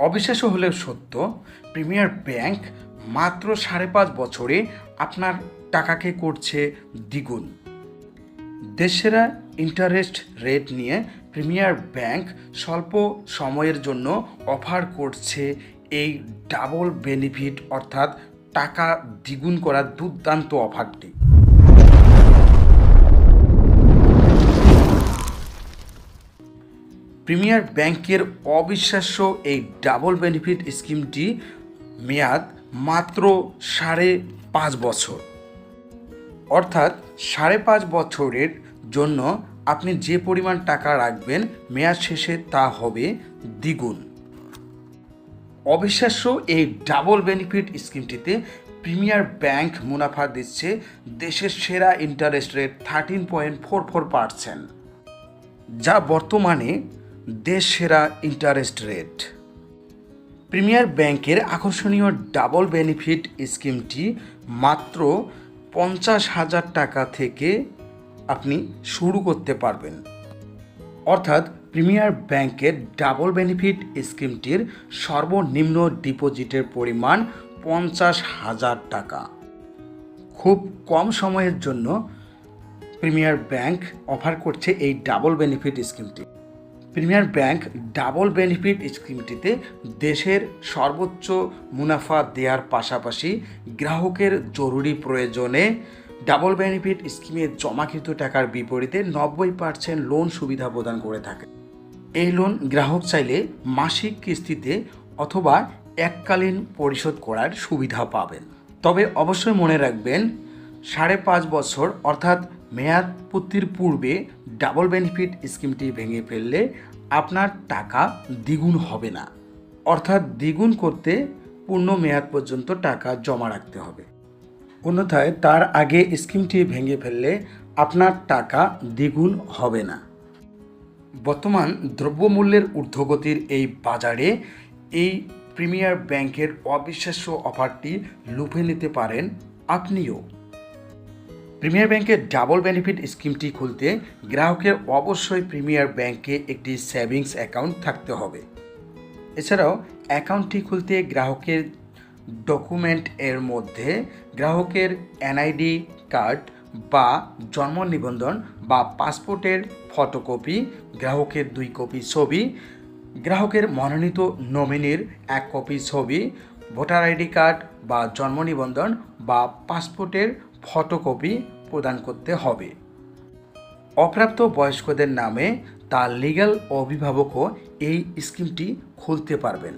অবিশ্বাস্য হলেও সত্য, প্রিমিয়ার ব্যাংক মাত্র সাড়ে পাঁচ বছরে আপনার টাকাকে করছে দ্বিগুণ। দেশেরা ইন্টারেস্ট রেট নিয়ে প্রিমিয়ার ব্যাংক স্বল্প সময়ের জন্য অফার করছে এই ডাবল বেনিফিট অর্থাৎ টাকা দ্বিগুণ করার দুর্দান্ত অফারটি প্রিমিয়ার ব্যাংকের অবিশ্বাস্য এই ডাবল বেনিফিট স্কিমটি মেয়াদ মাত্র সাড়ে পাঁচ বছর। অর্থাৎ সাড়ে পাঁচ বছরের জন্য আপনি যে পরিমাণ টাকা রাখবেন মেয়াদ শেষে তা হবে দ্বিগুণ। অবিশ্বাস্য এই ডাবল বেনিফিট স্কিমটিতে প্রিমিয়ার ব্যাংক মুনাফা দিচ্ছে দেশের সেরা interest rate thirteen point four four percent, যা বর্তমানে দেশ সেরা ইন্টারেস্ট রেট প্রিমিয়ার ব্যাংকের আকর্ষণীয় ডাবল বেনিফিট স্কিমটি মাত্র পঞ্চাশ হাজার টাকা থেকে আপনি শুরু করতে পারবেন। অর্থাৎ প্রিমিয়ার ব্যাংকের ডাবল বেনিফিট স্কিমটির সর্বনিম্ন ডিপোজিটের পরিমাণ পঞ্চাশ হাজার টাকা। খুব কম সময়ের জন্য প্রিমিয়ার ব্যাংক অফার করছে এই ডাবল বেনিফিট স্কিমটি প্রিমিয়ার ব্যাংক ডাবল বেনিফিট স্কিমটিতে দেশের সর্বোচ্চ মুনাফা দেওয়ার পাশাপাশি গ্রাহকের জরুরি প্রয়োজনে ডাবল বেনিফিট স্কিমে জমাকৃত টাকার বিপরীতে নব্বই পার্সেন্ট লোন সুবিধা প্রদান করে থাকে। এই লোন গ্রাহক চাইলে মাসিক কিস্তিতে অথবা এককালীন পরিশোধ করার সুবিধা পাবেন। তবে অবশ্যই মনে রাখবেন, সাড়ে পাঁচ বছর অর্থাৎ মেয়াদ পূর্তির পূর্বে ডাবল বেনিফিট স্কিমটি ভেঙে ফেললে আপনার টাকা দ্বিগুণ হবে না। অর্থাৎ দ্বিগুণ করতে পূর্ণ মেয়াদ পর্যন্ত টাকা জমা রাখতে হবে। অন্যথায় তার আগে স্কিমটি ভেঙে ফেললে আপনার টাকা দ্বিগুণ হবে না। বর্তমান দ্রব্যমূল্যের ঊর্ধ্বগতির এই বাজারে এই প্রিমিয়ার ব্যাংকের অবিশ্বাস্য অফারটি লুফে নিতে পারেন আপনিও। প্রিমিয়ার ব্যাংকের ডাবল বেনিফিট স্কিমটি খুলতে গ্রাহকের অবশ্যই প্রিমিয়ার ব্যাংকে একটি সেভিংস অ্যাকাউন্ট থাকতে হবে। এছাড়াও, অ্যাকাউন্টটি খুলতে গ্রাহকের ডকুমেন্ট এর মধ্যে গ্রাহকের এনআইডি কার্ড বা জন্ম নিবন্ধন বা পাসপোর্টের ফটোকপি, গ্রাহকের দুই কপি ছবি, গ্রাহকের মনোনীত নমিনির এক কপি ছবি, ভোটার আইডি কার্ড বা জন্ম নিবন্ধন বা পাসপোর্টের ফটোকপি প্রদান করতে হবে। অপ্রাপ্ত বয়স্কদের নামে তার লিগ্যাল অভিভাবকও এই স্কিমটি খুলতে পারবেন।